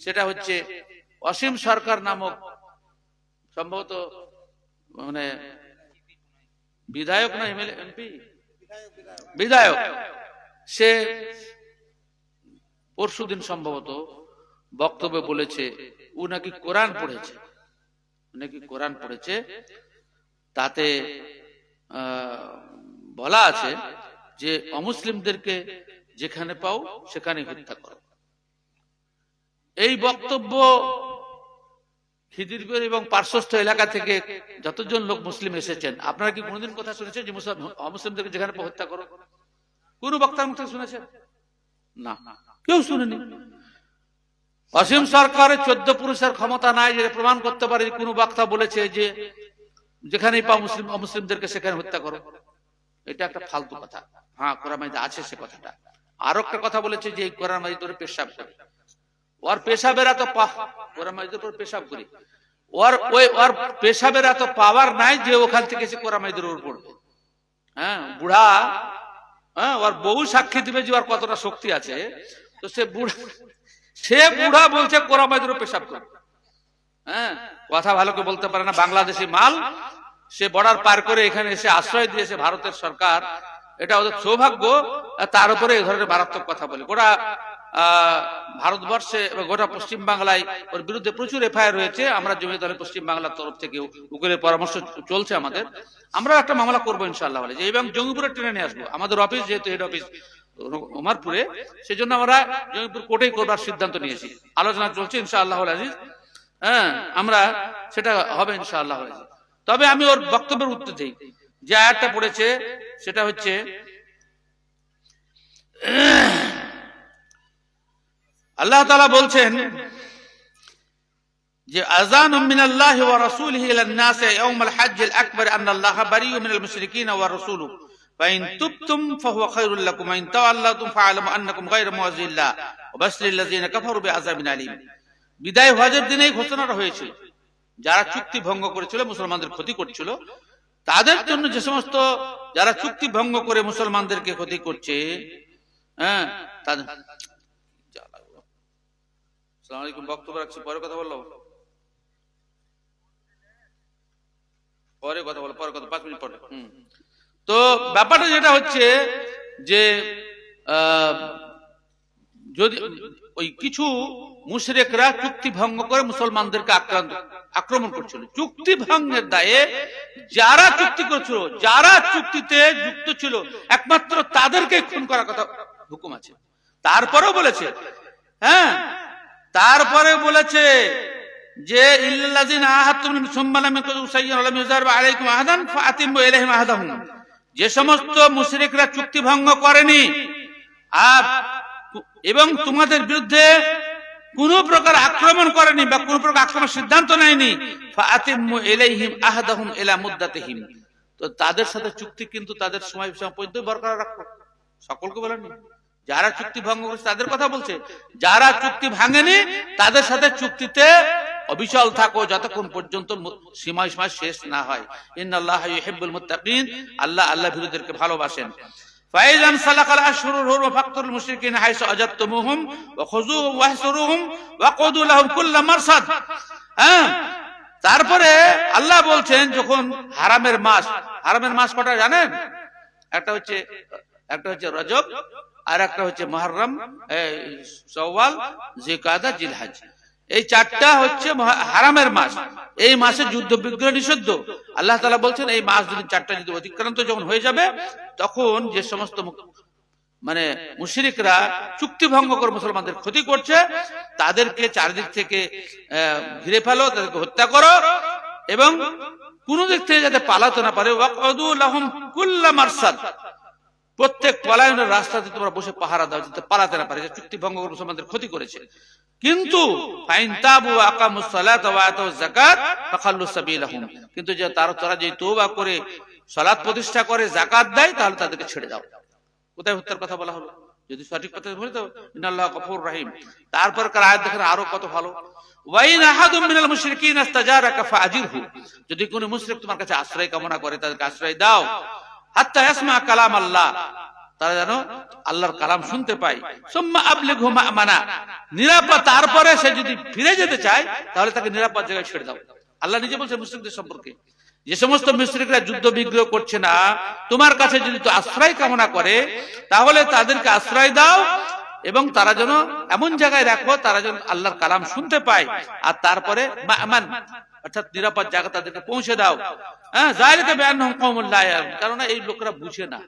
সেটা হচ্ছে অসীম সরকার নামক সম্ভবত মানে বিধায়ক না এমপি? বিধায়ক। সে পরশুদিন সম্ভবত বক্তব্যে বলেছে, ও নাকি কোরআন পড়েছে। নাকি কোরআন পড়েছে। তাতে বলা আছে যে অমুসলিমদেরকে যেখানে পাও সেখানে হত্যা করো। এই বক্তব্য খিদিরপুর এবং পার্শ্বস্থ এলাকা থেকে যতজন লোক মুসলিম এসেছেন, আপনারা কি কোনোদিন কথা শুনেছেন যে মুসলিম অমুসলিমদেরকে যেখানে হত্যা করো? কোন বক্তার মুখে শুনেছেন? না। কেউ শুনেনি। অসীম সরকারের চোদ্দ পুরুষের ক্ষমতা নাই যে প্রমাণ করতে পারে কোন বক্তা বলেছে যে যেখানেই পাও মুসলিম অমুসলিমদেরকে সেখানে হত্যা করো। এটা একটা ফালতু কথা। হ্যাঁ কোরআন আছে সে কথাটা। আরও একটা কথা বলেছে যে এই কোরআন মাজিদ ধরে পেশাব করে। ওর পেশাবের পা- কোরআন মাজিদের উপর পেশাব করি। ওর ওই ওর পেশাবের এত পাওয়ার নাই যে ওখান থেকে সে কোরআন মাজিদের উপর পড়বে। হ্যাঁ বুড়া হ্যাঁ ওর বহু সাক্ষী দিবে যে ওর কতটা শক্তি আছে। তো সে বুড়া সে বুড়া বলছে কোরআন মাজিদের পেশাব করবে। হ্যাঁ কথা ভালো করে বলতে পারে না, বাংলাদেশি মাল। সে বর্ডার পার করে এখানে এসে আশ্রয় দিয়েছে ভারতের সরকার। এটা ওদের সৌভাগ্য তার উপরে এই ধরনের মারাত্মক কথা বলে। গোটা ভারতবর্ষে গোটা পশ্চিম বাংলায় ওর বিরুদ্ধে প্রচুর এফআইআর রয়েছে। আমরা জমি দলের পশ্চিম বাংলার তরফ থেকে উকিলের পরামর্শ চলছে আমাদের। আমরা একটা মামলা করব ইনশাল্লাহ বলে। এবং জঙ্গিপুরে ট্রেনে নিয়ে আসব। আমাদের অফিস যেহেতু হেড অফিস ওমারপুরে সেজন্য আমরা জঙ্গিপুর কোর্টেই করবার সিদ্ধান্ত নিয়েছি। আলোচনা চলছে ইনশাআল্লাহ আজিজ। হ্যাঁ আমরা সেটা হবে ইনশাআল্লাহ আজিজ। তবে আমি ওর বক্তব্যের উত্তর দিই। যে আয়াতটা পড়েছে, সেটা হচ্ছে আল্লাহ তাআলা বলছেন যে আযান মিন আল্লাহ ওয়া রাসূলিহি ইলা الناس يوم الحج الاكبر ان الله بريء من المشركين ورسوله فان تبتم فهو خير لكم وان توليتم فاعلموا انكم غير معجز الله وبشر الذين كفروا بعذاب اليم বিদায় হজের দিনেই ঘোষণাটা হয়েছিল যারা চুক্তি ভঙ্গ করেছিল মুসলমানদের ক্ষতি করছিল তাদের জন্য যে সমস্ত যারা চুক্তি ভঙ্গ করে মুসলমানদেরকে ক্ষতি করছে হ্যাঁ তাদের সালাম আলাইকুম, বক্তব্য রাখছি। পরে কথা পরে কথা বলো পরে কথা পাঁচ মিনিট পরে। তো ব্যাপারটা যেটা হচ্ছে যে যদি ওই কিছু মুশরেকরা চুক্তি ভঙ্গ করে মুসলমানদেরকে আক্রান্ত, আক্রমণ করছিল। চুক্তি ভঙ্গের দায়ে যারা চুক্তি করছিল, যারা চুক্তিতে যুক্ত ছিল, একমাত্র তাদেরকে খুন করার কথা হুকুম আছে। তারপরেও বলেছে হ্যাঁ তারপরে বলেছে যে যে সমস্ত মুশরিকরা চুক্তি ভঙ্গ করেনি, আর এবং তোমাদের বিরুদ্ধে কোন প্রকার আক্রমণ করেনি বা কোন প্রকার আক্রমণ সিদ্ধান্ত নেয়নি। আহাদাহুম ইলা মুদ্দাতিহিম। তো তাদের সাথে চুক্তি কিন্তু তাদের সময় সময় পর্যন্ত বরকরার রাখো। সকলকে বলেনি যারা চুক্তি ভঙ্গ করেছে, তাদের কথা বলছে। যারা চুক্তি ভাঙেনি, তাদের সাথে চুক্তিতে অবিচল থাকো যতক্ষণ পর্যন্ত মু- সীমায় শেষ না হয়। ইন্নাল্লাহ আল্লাহ আল্লাহ বিরোধীদেরকে ভালোবাসেন। হ্যাঁ? তারপরে আল্লাহ বলছেন, যখন হারামের মাস হারামের মাস কটা জানেন? একটা হচ্ছে একটা হচ্ছে রজব আর একটা হচ্ছে মহরম সওয়াল জিকাদা জিলহাজ। এই চারটা হচ্ছে হারামের মাস। এই মাসে যুদ্ধ বিগ্রহ নিষিদ্ধ। আল্লাহ তালা বলছেন, এই মাস যদি চারটা যদি অতিক্রান্ত যখন হয়ে যাবে, তখন যে সমস্ত মানে মুশরিকরা চুক্তি ভঙ্গ করে মুসলমানদের ক্ষতি করছে, তাদেরকে চারিদিক থেকে ঘিরে ফেলো, তাদেরকে হত্যা করো এবং কোন দিক থেকে যাতে পালাতে না পারে। প্রত্যেক পলায়নের রাস্তাতে তোমরা বসে পাহারা দাও, যাতে পালাতে না পারে। চুক্তি ভঙ্গ করে মুসলমানদের ক্ষতি করেছে। কিন্তু তাবু কিন্তু যে তারা তারা যে তওবা করে, সালাত প্রতিষ্ঠা করে, যাকাত দেয়, তাহলে তাদেরকে ছেড়ে দাও। কোথায় হত্যার কথা বলা হলো? যদি সঠিক কথা বলে তো ইন্নাল্লাহ গফুর রহিম। তারপর কার আয়াত দেখেন আরও কত ভালো। যদি কোনো মুশরিক তোমার কাছে আশ্রয় কামনা করে, তাদেরকে আশ্রয় দাও। কালাম আল্লাহ। তারা যেন আল্লাহর কালাম শুনতে পায়। মা'মানা। নিরাপদ, তারপরে সে যদি ফিরে যেতে চায়, তাহলে তাকে নিরাপদ জায়গায় ছেড়ে দাও। আল্লাহ নিজে বলছে মুসলিমদের সম্পর্কে, যে সমস্ত মুশরিকরা যুদ্ধ বিগ্রহ করছে না, তোমার কাছে যদি তো আশ্রয় কামনা করে, তাহলে তাদেরকে আশ্রয় দাও এবং তারা যেন এমন জায়গায় রাখো, তারা যেন আল্লাহর কালাম শুনতে পায়। আর তারপরে অর্থাৎ নিরাপদ জায়গা তাদেরকে পৌঁছে দাও। হ্যাঁ। কেননা এই লোকেরা বুঝে না।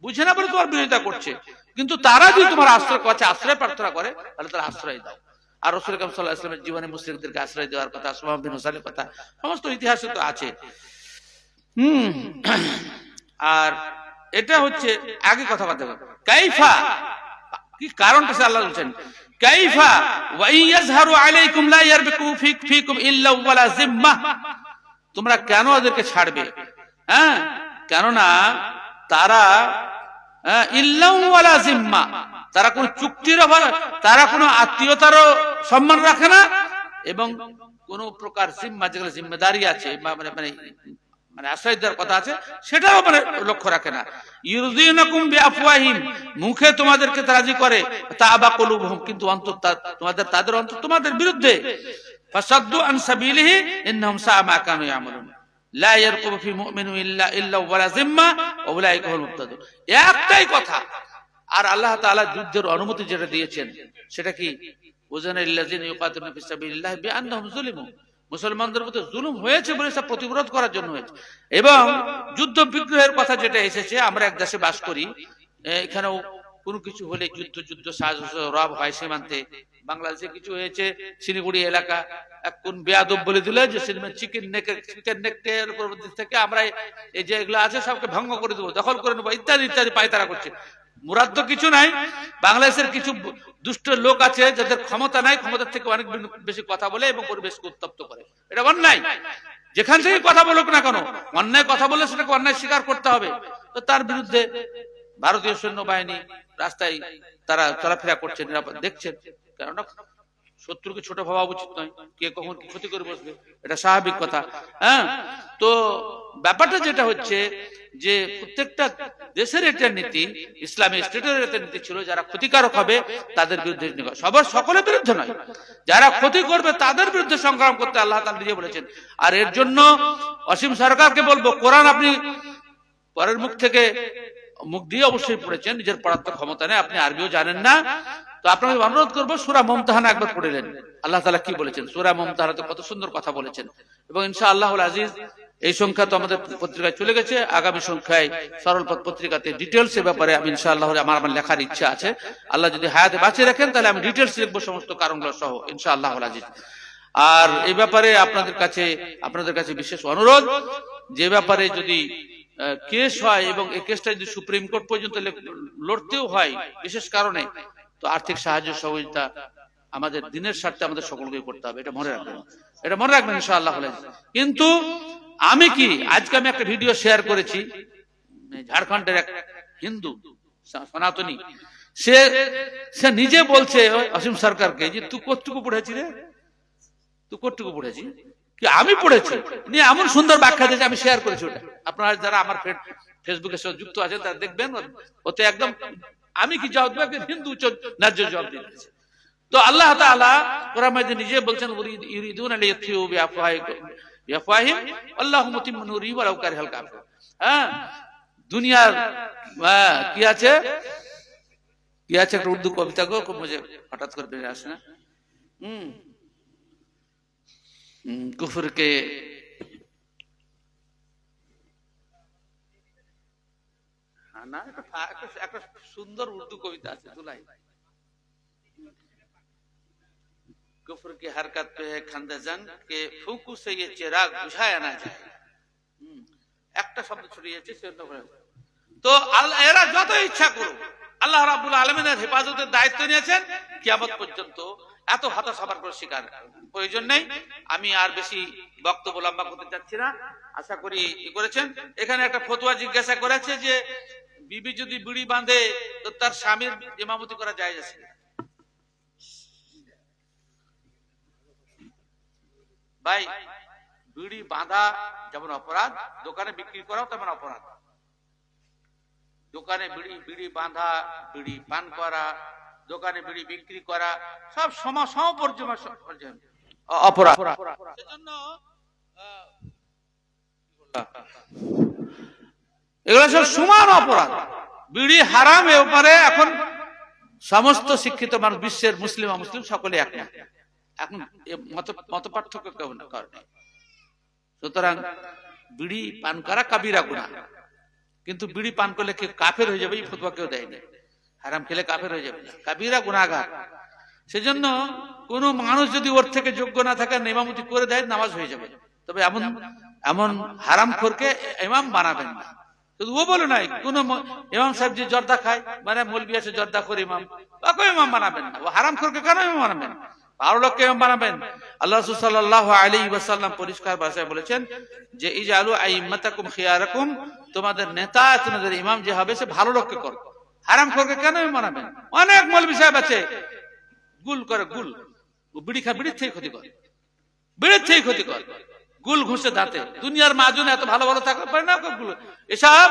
বুঝে না বলে তোমার বিরোধিতা করছে। কিন্তু তারা যদি তোমার আশ্রয় কাছে আশ্রয় প্রার্থনা করে, তাহলে তারা আশ্রয় দাও। আর রসুল জীবনে মুসলিমদেরকে আশ্রয় দেওয়ার কথা সোহাম বিন হোসানের কথা, সমস্ত ইতিহাসে তো আছে। হুম, আর এটা হচ্ছে আগে কথা বলতে কাইফা কি কারণটা আল্লাহ বলছেন? কাইফা ওয়া ইয়াজহারু আলাইকুম লা ইয়ারবিকু ফিক ফিকুম ইল্লা ওয়ালা জিম্মা। তোমরা কেন ওদেরকে ছাড়বে? হ্যাঁ? কেননা তারা হ্যাঁ, জিম্মা। তারা কোন চুক্তির তারা কোনো আত্মীয়তারও সম্মান রাখে না। এবং কোন প্রকার জিম্মা যেগুলো জিম্মেদারি আছে মানে মানে আশ্রয় দেওয়ার কথা আছে, সেটাও মানে লক্ষ্য রাখে না। মুখে তোমাদেরকে রাজি করে তা আবা কলুবহুম, কিন্তু অন্তর তোমাদের তাদের অন্তর তোমাদের বিরুদ্ধে। ফাসাদ্দু আন সাবিলিহি, ইন্নাহুম মা কানু ইয়ামালুন। লা ইয়ারকুবু ফি ইল্লা ইল্লা ওয়ালা জিম্মা একটাই কথা, আর আল্লাহ তাআলা যুদ্ধের অনুমতি যেটা দিয়েছেন, সেটা কি? ওজানা ইল্লাযিনা ফি মুসলমানদের মধ্যে জুলুম হয়েছে বলে সব প্রতিরোধ করার জন্য হয়েছে। এবং যুদ্ধ বিগ্রহের কথা যেটা এসেছে, আমরা এক দেশে বাস করি এখানেও কোনো কিছু হলে যুদ্ধ যুদ্ধ সাজ রব হয় সীমান্তে। বাংলাদেশে কিছু হয়েছে, শিলিগুড়ি এলাকা, এক কোন বেয়াদব বলে দিল যে, সিনেমা চিকেন নেকের চিকেন নেকের থেকে আমরা এই যে এগুলো আছে, সবকে ভঙ্গ করে দেবো, দখল করে নেব, ইত্যাদি ইত্যাদি পায়তারা করছে। মুরাদ তো কিছু নাই। বাংলাদেশের কিছু দুষ্ট লোক আছে, যাদের ক্ষমতা নাই, ক্ষমতার থেকে অনেক বেশি কথা বলে এবং পরিবেশকে উত্তপ্ত করে। এটা অন্যায়। যেখান থেকে কথা বলুক না কেন, অন্যায় কথা বলে সেটাকে অন্যায় স্বীকার করতে হবে। তো তার বিরুদ্ধে ভারতীয় সৈন্যবাহিনী রাস্তায় তারা চলাফেরা করছে দেখছেন কেননা শত্রুকে ছোট ভাবা উচিত নয়, কে কখন ক্ষতি করে বসবে, এটা স্বাভাবিক কথা। হ্যাঁ? তো ব্যাপারটা যেটা হচ্ছে যে প্রত্যেকটা দেশের এটা নীতি, ইসলামী স্টেটের একটা নীতি ছিল, যারা ক্ষতিকারক হবে, তাদের বিরুদ্ধে সবার সকলের বিরুদ্ধে নয়। যারা ক্ষতি করবে, তাদের বিরুদ্ধে সংগ্রাম করতে আল্লাহ তাআলা নিজে বলেছেন। আর এর জন্য অসীম সরকারকে বলব, কোরআন আপনি পরের মুখ থেকে মুখ দিয়ে অবশ্যই পড়েছেন, নিজের পড়ার ক্ষমতা নেই, আপনি আরবিও জানেন না। তো আপনাকে অনুরোধ করব, সুরা মমতাহানা একবার পড়িলেন আল্লাহ তালা কি বলেছেন? সুরা মমতাহানাতে কত সুন্দর কথা বলেছেন। এবং ইনশা আল্লাহ আজিজ, এই সংখ্যা তো আমাদের পত্রিকায় চলে গেছে, আগামী সংখ্যায় সরল পথ পত্রিকাতে ডিটেলস এর ব্যাপারে আমি ইনশাআল্লাহ আমার আমার লেখার ইচ্ছা আছে। আল্লাহ যদি হায়াতে বাঁচিয়ে রাখেন, তাহলে আমি ডিটেলস লিখব, সমস্ত কারণগুলো সহ ইনশাআল্লাহ আজিজ। আর এই ব্যাপারে আপনাদের কাছে আপনাদের কাছে বিশেষ অনুরোধ, যে ব্যাপারে যদি কেস হয় এবং এই কেসটা যদি সুপ্রিম কোর্ট পর্যন্ত লড়তেও হয়, বিশেষ কারণে, তো আর্থিক সাহায্য সহযোগিতা আমাদের দিনের স্বার্থে আমাদের সকলকে করতে হবে, এটা মনে রাখবেন। এটা মনে রাখবেন ইনশাআল্লাহ কিন্তু আমি কি, আজকে আমি একটা ভিডিও শেয়ার করেছি ঝাড়খণ্ডের এক হিন্দু সনাতনী, সে সে নিজে বলছে অসীম সরকারকে, যে, তুই কতটুকু পড়েছি রে? তুই কতটুকু পড়েছি কি আমি পড়েছি। নিয়ে এমন সুন্দর ব্যাখ্যা দিয়েছে আমি শেয়ার করেছি ওটা। আপনারা যারা আমার ফেসবুকের সাথে যুক্ত আছেন তারা দেখবেন ওতে একদম আমি কি জবাব দেবো? হিন্দু ন্যায্য জবাব দিয়েছে। তো আল্লাহ তাআলা কোরআন মাজিদে নিজে বলছেন উরিদ- ইউরিদুন ইয়াতফিউ বিআফওয়াহিকুম বিআফওয়াহিম আল্লাহু মুতিম্মু নূরিহি ওয়ালাউ কারিহাল কাফিরুন হ্যাঁ? দুনিয়ার আহ, কি আছে? কি আছে? একটা উর্দু কবিতা গো খুব মুঝে হঠাৎ করে বেরিয়ে আসে না? হুম। हम्म, कुफर के हाँ ना একটা ফা- একটা- একটা সুন্দর উর্দু কবিতা আছে দুলাই कुफर की हरकत पे है खंदजन के फूकू से ये चिराग बुझाया ना जाए হুম, একটা শব্দ ছড়িয়েছে সে অন্য করে। তো আল্লাহ এরা যত ইচ্ছা করুক আল্লাহ রাব্বুল আলমিনের হেফাজতের দায়িত্ব নিয়েছেন। কিয়ামত পর্যন্ত এত হতাশ হবার কোনো শিকার প্রয়োজন নেই। আমি আর বেশি বক্তব্য লম্বা করতে চাচ্ছি না। আশা করি করেছেন। এখানে একটা ফতুয়া জিজ্ঞাসা করেছে যে, বিবি যদি বিড়ি বাঁধে, তো তার স্বামীর ইমামতি করা যায় আছে ভাই, বিড়ি বাঁধা যেমন অপরাধ, দোকানে বিক্রি করাও তেমন অপরাধ। দোকানে বিড়ি বিড়ি বাঁধা বিড়ি পান করা দোকানে বিড়ি বিক্রি করা সব সম সমপর্যমা অপরাধ। সেজন্য এগুলো সব সমান অপরাধ। বিড়ি হারাম ব্যাপারে এখন সমস্ত শিক্ষিত মানুষ বিশ্বের মুসলিম মুসলিম সকলে এক এখন মত মত পার্থক্য কেউ না করে সুতরাং বিড়ি পান করা কাবিরা গুণা কিন্তু বিড়ি পান করলে কেউ কাফের হয়ে যাবে, এই ফতোয়া কেউ দেয় না। হারাম খেলে কাফের হয়ে যাবে কাবিরা গুণাগার সেজন্য কোন মানুষ যদি ওর থেকে যোগ্য না থাকে, নেমামতি করে দেয়, নামাজ হয়ে যাবে। তবে এমন এমন হারাম খোরকে ইমাম বানাবেন না। শুধু ও বলে নাই, কোন ইমাম সাহেব যে জর্দা খায় মানে মলবি আছে জর্দা করে ইমাম তাকে ইমাম বানাবেন না। ও হারাম খোরকে কেন ইমাম বানাবেন লোককে ইমাম বানাবেন। আল্লাহ রসুল সাল্লাহ আলী ওয়াসাল্লাম পরিষ্কার ভাষায় বলেছেন যে যে আলু আইমাতাকুম খিয়ারাকুম তোমাদের নেতা, তোমাদের ইমাম যে হবে, সে ভালো লোককে করো হারাম খোরকে কেন বানাবেন? অনেক মলবি সাহেব আছে। গুল করে গুল। বিড়ি খা, বিড়ির থেকে ক্ষতি করে। বিড়ির থেকে ক্ষতি করে। গুল ঘুষে দাঁতে। দুনিয়ার মাজন এত ভালো ভালো থাকতে পারে না এসব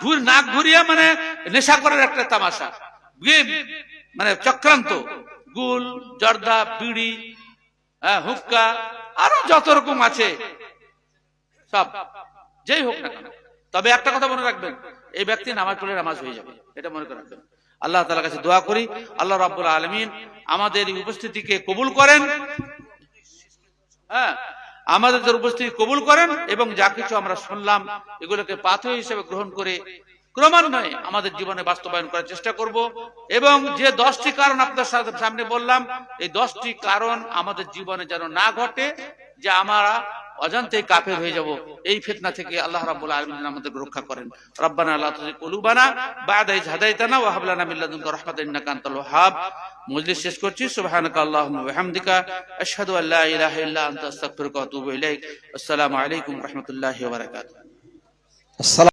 ঘুর, নাক ঘুরিয়া মানে নেশা করার একটা তামাশা। মানে চক্রান্ত। গুল জর্দা বিড়ি হ্যাঁ, হুক্কা আরও যত রকম আছে সব যেই হোক না তবে একটা কথা মনে রাখবেন এই ব্যক্তি নামাজ পড়লে নামাজ হয়ে যাবে এটা মনে করে রাখবেন। আল্লাহ তালার কাছে দোয়া করি আল্লাহ রাব্বুল আলমিন আমাদের উপস্থিতিকে কবুল করেন হ্যাঁ আমাদের উপস্থিতি কবুল করেন এবং যা কিছু আমরা শুনলাম এগুলোকে পাথর হিসেবে গ্রহণ করে ক্রমান্বয়ে আমাদের জীবনে বাস্তবায়ন করার চেষ্টা করব এবং যে দশটি কারণ আপনার সাথে- সামনে বললাম, এই দশটি কারণ আমাদের জীবনে যেন না ঘটে, যে আমরা অজান্তেই কাফের হয়ে যাব। এই ফিতনা থেকে আল্লাহ রাব্বুল আলামিন আমাদের রক্ষা করেন। রব্বানা লা তুযিগ কুলুবানা বা'দা ইয হাদাইতানা ওয়া হাব লানা মিন মজলিস শেষ করছি। সুবহানাকা আল্লাহুম্মা ওয়া বিহামদিকা। আশহাদু আল্লা ইলাহা ইল্লা আনতা, আস্তাগফিরুকা ওয়া আতুবু ইলাইক। আসসালামু আলাইকুম ওয়া রাহমাতুল্লাহি ওয়া বারাকাতুহু।